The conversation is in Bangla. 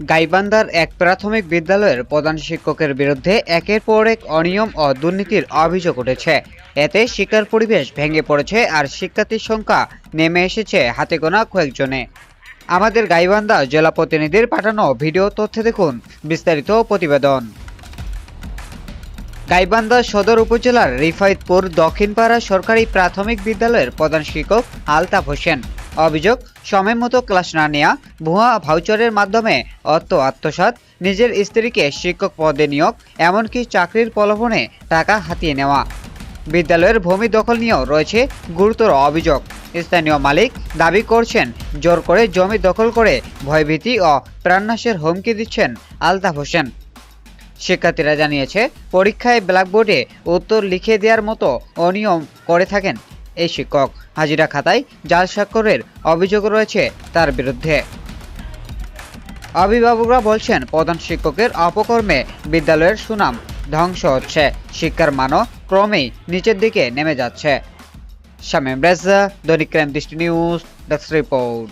গাইবান্ধার এক প্রাথমিক বিদ্যালয়ের প্রধান শিক্ষকের বিরুদ্ধে একের পর এক অনিয়ম ও দুর্নীতির অভিযোগ উঠেছে। এতে শিক্ষার পরিবেশ ভেঙে পড়েছে আর শিক্ষার্থীর সংখ্যা নেমে এসেছে হাতে গোনা কয়েকজনে। আমাদের গাইবান্ধা জেলা প্রতিনিধির পাঠানো ভিডিও তথ্যে দেখুন বিস্তারিত প্রতিবেদন। গাইবান্ধা সদর উপজেলার রিফাইতপুর দক্ষিণপাড়া সরকারি প্রাথমিক বিদ্যালয়ের প্রধান শিক্ষক আলতাফ হোসেন অভিযোগ, সময় মতো ক্লাস না নেওয়া ভুয়া ভাউচারের মাধ্যমে অর্থ আত্মসাৎ, নিজের স্ত্রীকে শিক্ষক পদে নিয়োগ, এমনকি চাকরির প্রলোভনে টাকা হাতিয়ে নেওয়া। বিদ্যালয়ের ভূমি দখল নিয়েও রয়েছে গুরুতর অভিযোগ। স্থানীয় মালিক দাবি করছেন, জোর করে জমি দখল করে ভয়ভীতি ও প্রাণনাশের হুমকি দিচ্ছেন আলতাফ হোসেন। শিক্ষার্থীরা জানিয়েছে, পরীক্ষায় ব্ল্যাকবোর্ডে উত্তর লিখে দেওয়ার মতো অনিয়ম করে থাকেন। এই শিক্ষক হাজিরা খাতায় জাল স্বাক্ষরের অভিযোগ রয়েছে তার বিরুদ্ধে। অভিভাবকরা বলছেন, প্রধান শিক্ষকের অপকর্মে বিদ্যালয়ের সুনাম ধ্বংস হচ্ছে। শিক্ষার মানও ক্রমেই নিচের দিকে নেমে যাচ্ছে। শামীম রেজা, দৈনিক ক্রাইম দৃষ্টি নিউজ, ডেস্ক রিপোর্ট।